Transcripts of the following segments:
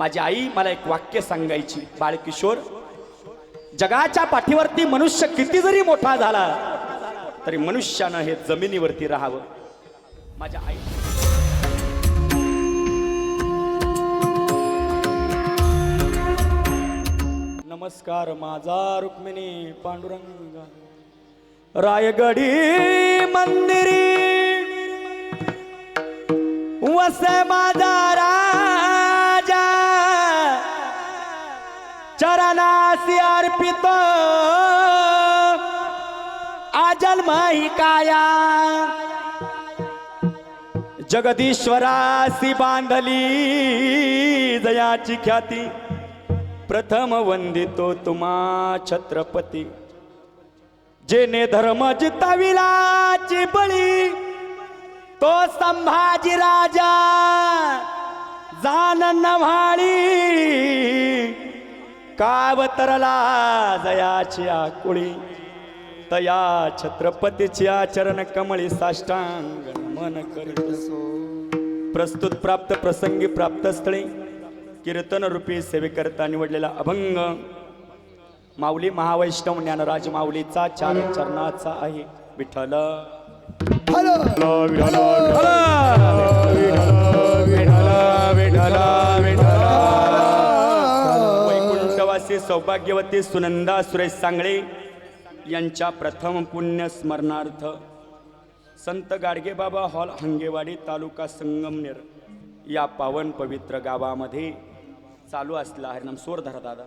माझी आई मला एक वाक्य सांगायची. बाळकिशोर जगाच्या पाठीवरती मनुष्य किती जरी मोठा झाला तरी मनुष्यानं हे जमिनीवरती राहावं. माझ्या आई नमस्कार माझा रुक्मिणी पांडुरंग. रायगडी मंदिरी. वसे माझा चरणासी अर्पित. आजल माही काया. जगदीश्वरासी बांधली. जयाची ख्याती. प्रथम वंदितो तुम्हा छत्रपती. जेने धर्म जिताविलाची बळी तो संभाजी राजा. जान नव्हाळी. कावतरला जयाची आकुळी. तया छत्रपतीची आचरण कमळी साष्टांग मन करीत प्रस्तुत प्राप्त प्रसंगी प्राप्त स्थळी कीर्तन रूपी सेवेकरता निवडलेला अभंग. माऊली महावैष्णव ज्ञानराज माऊलीचा चार चरणाचा आहे. विठ्ठल. सौभाग्यवती सुनंदा सुरेश सांगळे यांच्या प्रथम पुण्य स्मरणार्थ संत गाडगेबाबा हॉल हंगेवाडी तालुका संगमनेर या पावन पवित्र गावामध्ये चालू असला हरिनाम सोर धरा दादा.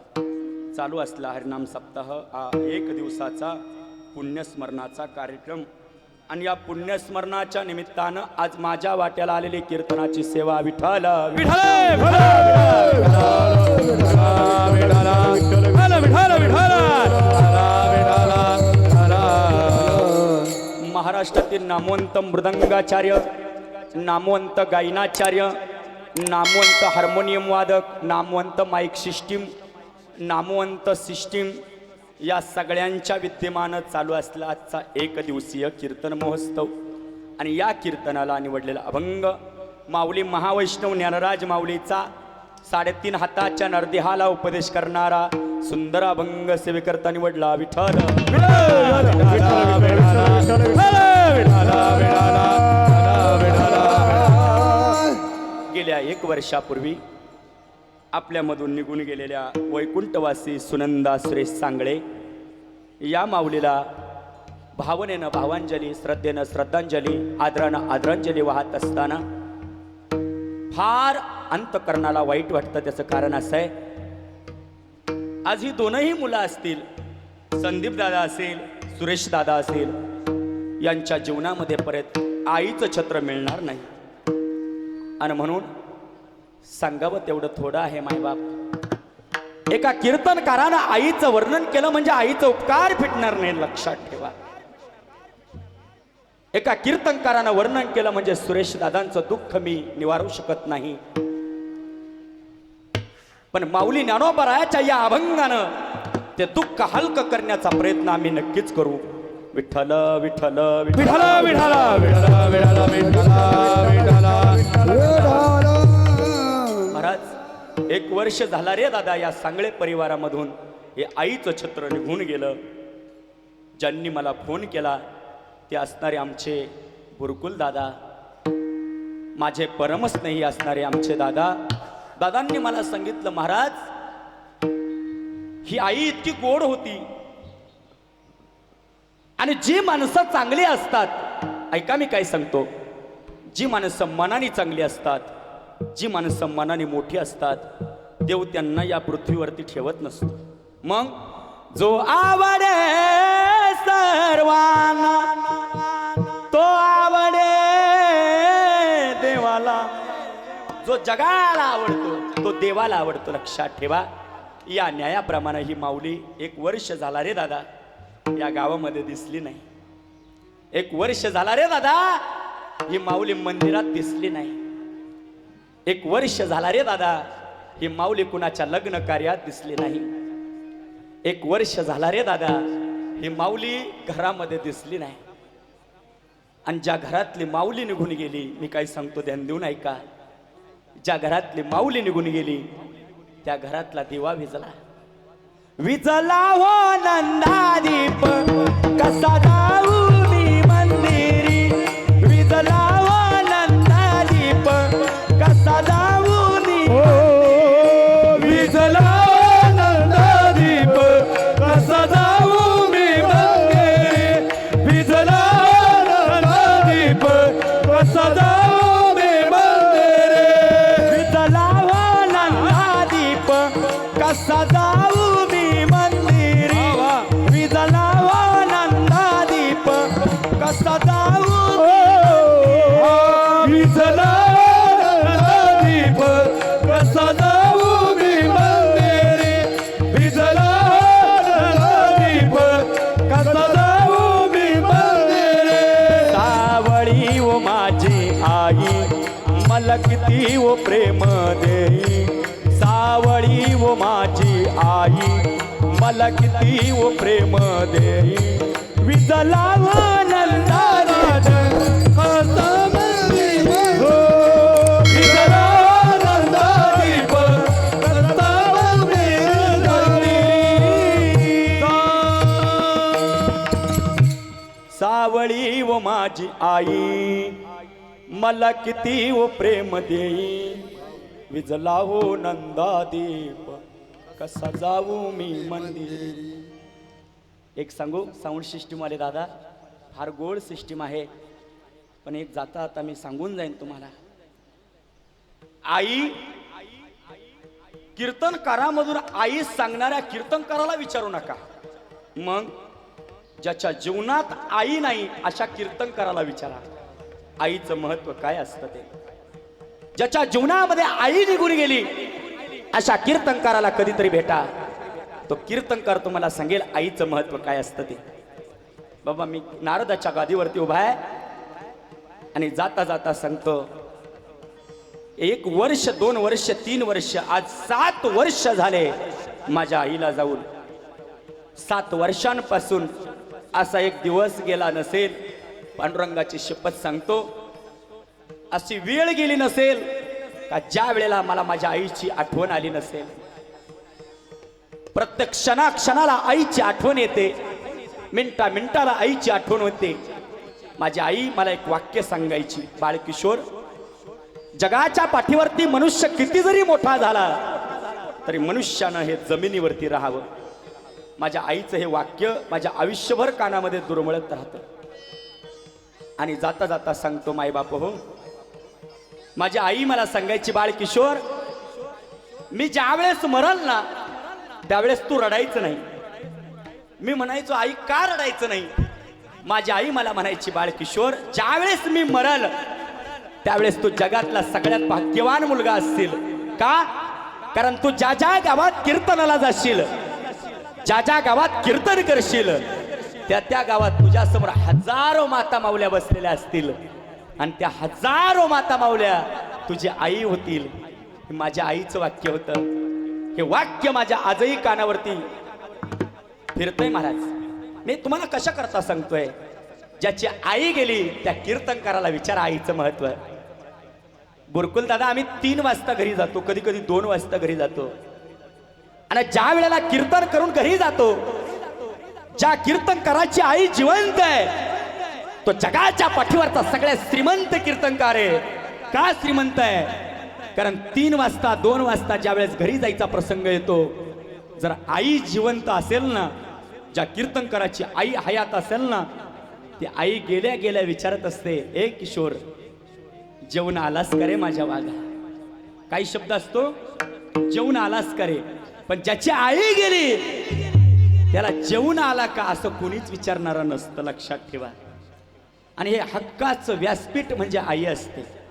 चालू असला हरिनाम सप्ताह हा एक दिवसाचा पुण्यस्मरणाचा कार्यक्रम. आणि या पुण्यस्मरणाच्या निमित्तानं आज माझ्या वाट्याला आलेली कीर्तनाची सेवा विठाला विठाला महाराष्ट्रातील नामवंत मृदंगाचार्य नामवंत गायनाचार्य नामवंत हार्मोनियम वादक नामवंत माईक सिस्टीम नामवंत सिस्टीम या सगळ्यांच्या विद्यमानं चालू असला आजचा एक दिवसीय कीर्तन महोत्सव. आणि या कीर्तनाला निवडलेला अभंग माऊली महावैष्णव ज्ञानराज माऊलीचा साडेतीन हाताच्या नरदेहाला उपदेश करणारा सुंदर अभंग सेवेकरता निवडला विठ्ठल. गेल्या एक वर्षापूर्वी आपल्यामधून निघून गेलेल्या वैकुंठवासी सुनंदा सुरेश सांगळे या माऊलीला भावनेनं भावांजली श्रद्धेनं श्रद्धांजली आदरानं आदरांजली वाहत असताना फार अंतकरणाला वाईट वाटतं त्याचं कारण असं आहे. आज ही दोनही मुलं असतील संदीप दादा असेल सुरेश दादा असेल यांच्या जीवनामध्ये परत आईचं छत्र मिळणार नाही. आणि म्हणून सांगावं तेवढं थोडं आहे मायबाप. एका कीर्तनकारानं आईचं वर्णन केलं म्हणजे आईचं उपकार फिटणार नाही लक्षात ठेवा. एका कीर्तनकारानं वर्णन केलं म्हणजे सुरेश दादांचं दुःख मी निवारू शकत नाही. पण माऊली ज्ञानोबरायाच्या या अभंगानं ते दुःख हलक करण्याचा प्रयत्न आम्ही नक्कीच करू. विठ्ठल विठ्ठल विठ्ठल महाराज एक वर्ष झाला रे दादा या सांगळे परिवारामधून. हे आईचं छत्र निघून गेलं. ज्यांनी मला फोन केला ते असणारे आमचे बुरकुल दादा. माझे परमस्नेही असणारे आमचे दादा. दादांनी मला सांगितलं महाराज ही आई इतकी गोड होती आणि जी माणसं चांगली असतात ऐका मी काय सांगतो. जी माणसं मनाने चांगली असतात जी माणसं मनाने मोठी असतात देव त्यांना या पृथ्वीवरती ठेवत नसतो. मग जो आवडे सर्वांना तो जो जगाला आवडतो तो देवाला आवडतो. लक्षात ठेवा या न्यायाप्रमाणे ही माऊली एक वर्ष झाला रे दादा. या गावामध्ये दिसली नाही. एक वर्ष झाला रे दादा ही माऊली मंदिरात दिसली नाही. एक वर्ष झाला रे दादा ही माऊली कुणाच्या लग्न कार्यात दिसली नाही. एक वर्ष झाला रे दादा ही माऊली घरामध्ये दिसली नाही. आणि ज्या घरातली माऊली निघून गेली मी काय सांगतो ध्यान देऊन ऐका ज्या घरातली माऊली निघून गेली त्या घरातला दिवा विजला. विजला हो नंदादीप कसा जाऊ मला ओ प्रेम देई सावळी ओ माझी आई मला किती ओ प्रेम देई. विजला हो, सावळी व माझी आई मला किती व प्रेम देई. विजला हो नंदादीप कसा जाऊ मी मंदिर. एक सांगू साऊंड सिस्टीम आले दादा फार गोड सिस्टीम आहे. पण एक जाता आता मी सांगून जाईन तुम्हाला. आई कीर्तनकारामधून आई सांगणाऱ्या कीर्तनकाराला विचारू नका. मग ज्याच्या जीवनात आई नाही अशा कीर्तनकाराला विचारा. आईचं महत्त्व काय असतं ते? ज्याच्या जीवनामध्ये आई निघून गेली अशा कीर्तनकाराला कधीतरी भेटा. तो कीर्तनकार तुम्हाला सांगेल आईचं महत्त्व काय असतं ते. बाबा मी नारदाच्या गादीवरती उभा आहे आणि जाता जाता सांगतो एक वर्ष दोन वर्ष तीन वर्ष आज सात वर्ष झाले माझ्या आईला जाऊन. सात वर्षांपासून असा एक दिवस गेला नसेल पांडुरंगाची शपथ सांगतो. अशी वेळ गेली नसेल का ज्या वेळेला मला माझ्या आईची आठवण आली नसेल? प्रत्येक क्षणा क्षणाला आईची आठवण येते. मिनटा मिनटाला आईची आठवण होते. माझी आई मला एक वाक्य सांगायची. बाळकिशोर जगाच्या पाठीवरती मनुष्य किती जरी मोठा झाला तरी मनुष्यानं हे जमिनीवरती राहावं. माझ्या आईचं हे वाक्य माझ्या आयुष्यभर कानामध्ये दुर्मळत राहतं. आणि जाता जाता सांगतो मायबाप हो. माझी आई मला सांगायची बाळ किशोर मी ज्यावेळेस मरल ना त्यावेळेस तू रडायचं नाही. मी म्हणायचो आई का रडायचं नाही? माझी आई मला म्हणायची बाळ किशोर ज्यावेळेस मी मरल त्यावेळेस तू जगातला सगळ्यात भाग्यवान मुलगा असशील. का? कारण तू ज्या ज्या गावात कीर्तनाला जाशील ज्या ज्या गावात कीर्तन करशील त्या त्या गावात तुझ्यासमोर हजारो माता माऊल्या बसलेल्या असतील. आणि त्या हजारो माता मावल्या तुझी आई होतील. हे माझ्या आईचं वाक्य होतं. हे वाक्य माझ्या आजही कानावरती फिरतोय महाराज. मी तुम्हाला कशा करता सांगतोय? ज्याची आई गेली त्या कीर्तनकाराला विचारा आईचं महत्त्व. गुरकुल दादा आम्ही तीन वाजता घरी जातो. कधी कधी दोन वाजता घरी जातो. आणि ज्या वेळेला कीर्तन करून घरी जातो ज्या कीर्तनकाराची आई जिवंत आहे तो जगाच्या पाठीवरचा सगळ्यात श्रीमंत कीर्तनकार आहे. का श्रीमंत आहे? कारण तीन वाजता दोन वाजता ज्या वेळेस घरी जायचा प्रसंग येतो जर आई जिवंत असेल ना ज्या कीर्तनकाराची आई हयात असेल ना ती आई गेल्या गेल्या विचारत असते ए किशोर जेवण आलास करे माझ्या वाघा? काही शब्द असतो जेवण आलास करे पण ज्याची आई गेली त्याला जेवण आला का असं कोणीच विचारणारं नसतं लक्षात ठेवा. आणि हे हक्काचं व्यासपीठ म्हणजे आई असते.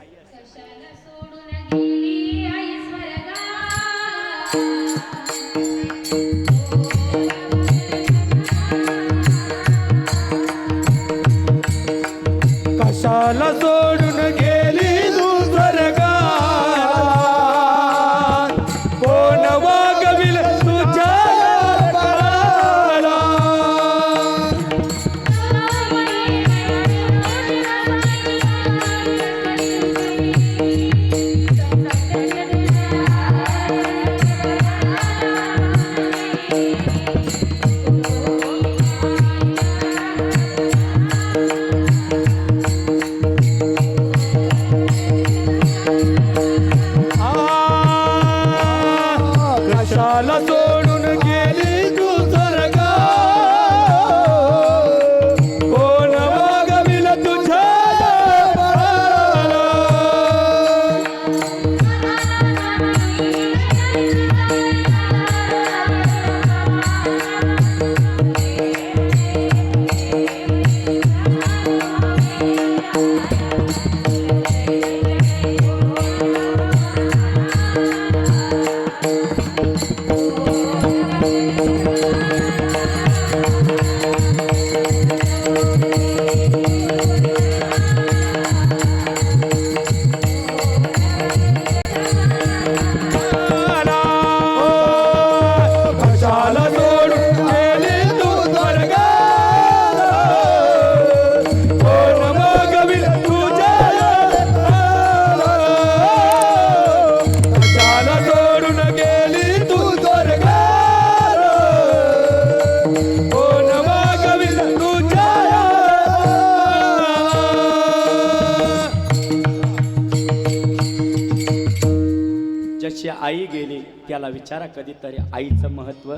आई गेली त्याला विचारा कधीतरी आईचं महत्त्व.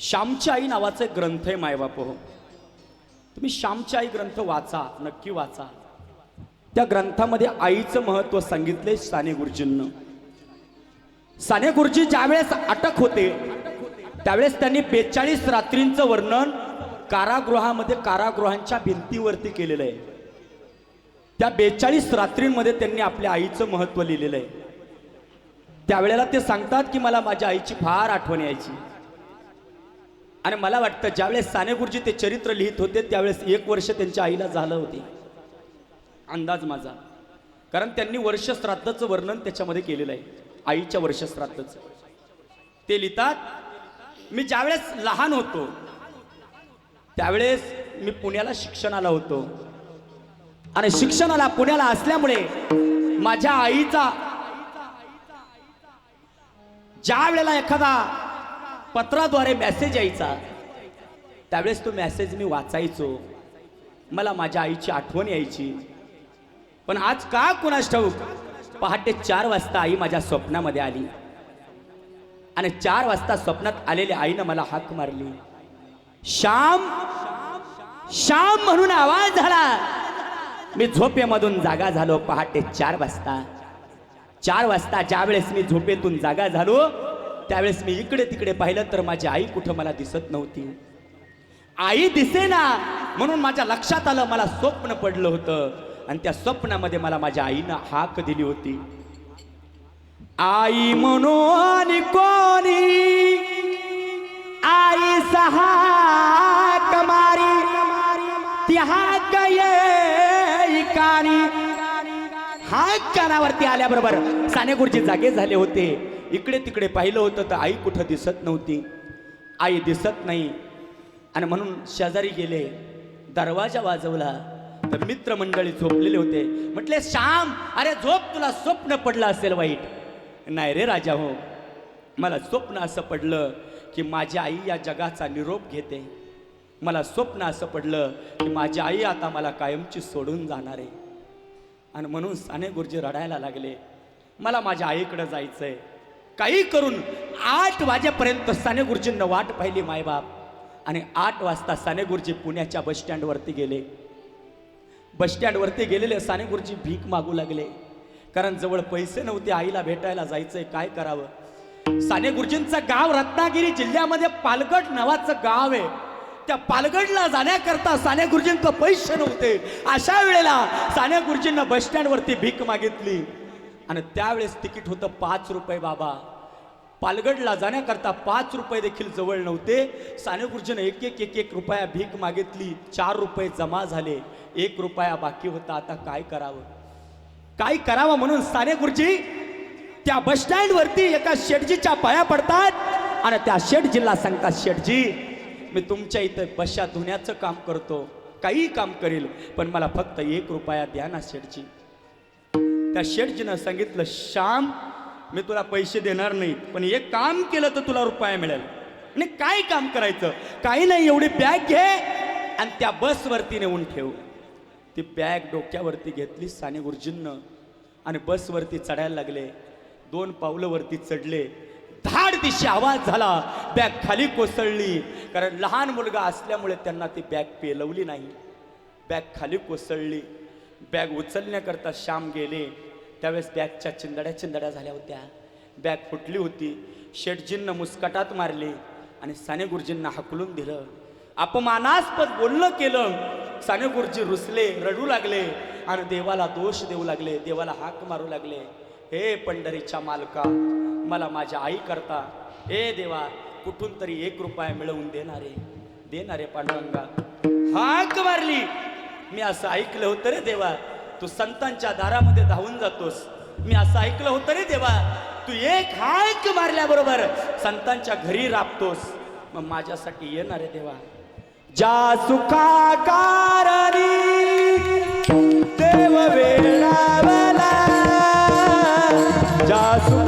श्यामची आई नावाचं ग्रंथ आहे मायबाप. हो तुम्ही श्यामची आई ग्रंथ वाचा नक्की वाचा. त्या ग्रंथामध्ये आईचं महत्त्व सांगितले साने गुरुजींना. साने गुरुजी ज्यावेळेस अटक होते त्यावेळेस त्यांनी बेचाळीस रात्रींचं वर्णन कारागृहामध्ये कारागृहांच्या भिंतीवरती केलेलं आहे. त्या बेचाळीस रात्रींमध्ये त्यांनी आपल्या आईचं महत्त्व लिहिलेलं आहे. त्यावेळेला ते सांगतात की मला माझ्या आईची फार आठवण यायची. आणि मला वाटतं ज्यावेळेस साने गुरुजी ते चरित्र लिहित होते त्यावेळेस एक वर्ष त्यांच्या आईला झालं होते. अंदाज माझा. कारण त्यांनी वर्ष वर्णन त्याच्यामध्ये केलेलं आहे. आईच्या वर्ष ते लिहितात मी ज्यावेळेस लहान होतो त्यावेळेस मी पुण्याला शिक्षणाला होतो. आणि शिक्षणाला पुण्याला असल्यामुळे माझ्या आईचा ज्या वेळेला एखादा पत्राद्वारे मेसेज यायचा त्यावेळेस तो मेसेज मी वाचायचो. मला माझ्या आईची आठवण यायची. पण आज का कुणास ठाऊक पहाटे चार वाजता आई माझ्या स्वप्नामध्ये आली. आणि चार वाजता स्वप्नात आलेल्या आईनं मला हाक मारली. श्याम श्याम म्हणून आवाज झाला. मी झोपेमधून जागा झालो पहाटे चार वाजता. चार वाजता ज्या वेळेस मी झोपेतून जागा झालो त्यावेळेस मी इकडे तिकडे पाहिलं तर माझी आई कुठं मला दिसत नव्हती. आई दिसेना म्हणून माझ्या लक्षात आलं मला स्वप्न पडलं होतं. आणि त्या स्वप्नामध्ये मला माझ्या आईनं हाक दिली होती. आई म्हणून कोणी आई सहा कमारी त्या गये कानी हा कानावरती आल्याबरोबर साने गुरुजी जागे झाले होते. इकडे तिकडे पाहिलं होतं तर आई कुठं दिसत नव्हती. आई दिसत नाही. आणि म्हणून शेजारी गेले. दरवाजा वाजवला. तर मित्रमंडळी झोपलेले होते. म्हटले श्याम अरे झोप तुला स्वप्न पडलं असेल वाईट. नाही रे राजा हो. मला स्वप्न असं पडलं की माझी आई या जगाचा निरोप घेते. मला स्वप्न असं पडलं की माझी आई आता मला कायमची सोडून जाणार आहे. आणि म्हणून साने गुरुजी रडायला लागले मला माझ्या आईकडं जायचं आहे काही करून आठ वाजेपर्यंत साने गुरुजींना वाट पाहिली मायबाप. आणि आठ वाजता साने गुरुजी पुण्याच्या बस स्टँडवरती गेले. बस स्टँडवरती गेलेले साने गुरुजी भीक मागू लागले. कारण जवळ पैसे नव्हते आईला भेटायला जायचंय काय करावं? साने गुरुजींचं गाव रत्नागिरी जिल्ह्यामध्ये पालगड नावाचं गाव आहे. त्या पालगडला जाण्याकरता साने गुरुजींचं पैसे नव्हते. अशा वेळेला साने गुरुजींना बस स्टँडवरती भीक मागितली. आणि त्यावेळेस तिकीट होतं पाच रुपये बाबा. पालगडला जाण्याकरता पाच रुपये देखील जवळ नव्हते. साने गुरुजीनं एक एक एक एक रुपया भीक मागितली. चार रुपये जमा झाले. एक रुपया बाकी होता. आता काय करावं? काय करावं म्हणून साने गुरुजी त्या बस स्टँडवरती एका शेटजीच्या पाया पडतात. आणि त्या शेटजीला सांगतात शेटजी मी तुमच्या इथं बशा धुण्याचं काम करतो. काही काम करील पण मला फक्त एक रुपया द्या ना शेठजी. त्या शेठजीनं सांगितलं श्याम मी तुला पैसे देणार नाही पण एक काम केलं तर तुला रुपया मिळेल. आणि काय काम करायचं? काही नाही एवढी बॅग घे आणि त्या बसवरती नेऊन ठेव. ती बॅग डोक्यावरती घेतली साने गुरुजींनं आणि बसवरती चढायला लागले. दोन पावलं वरती चढले. दिशी आवाज झाला. बॅग खाली कोसळली. कारण लहान मुलगा असल्यामुळे त्यांना ती बॅग पेलवली नाही. बॅग खाली कोसळली. बॅग उचलण्याकरता श्याम गेले. त्यावेळेस बॅगच्या चिंदड्या चिंदड्या झाल्या होत्या. बॅग फुटली होती. शेटजींना मुस्कटात मारले आणि साने गुरुजींना हकलून दिलं. अपमानास्पद बोलणं केलं. साने गुरुजी रुसले रडू लागले आणि देवाला दोष देऊ लागले. देवाला हाक मारू लागले. हे पंढरीच्या मालका मला माझ्या आई करता हे देवा कुठून तरी एक रुपया मिळवून देणारे देणारे पांडुरंगा हाक मारली. मी असं ऐकलं होतं रे देवा तू संतांच्या दारामध्ये धावून जातोस. मी असं ऐकलं होतं रे देवा तू एक हाक मारल्याबरोबर संतांच्या घरी राबतोस. मग माझ्यासाठी येणार रे देवा. ज्या सुखाकारणी देव वेळावला ज्या सुख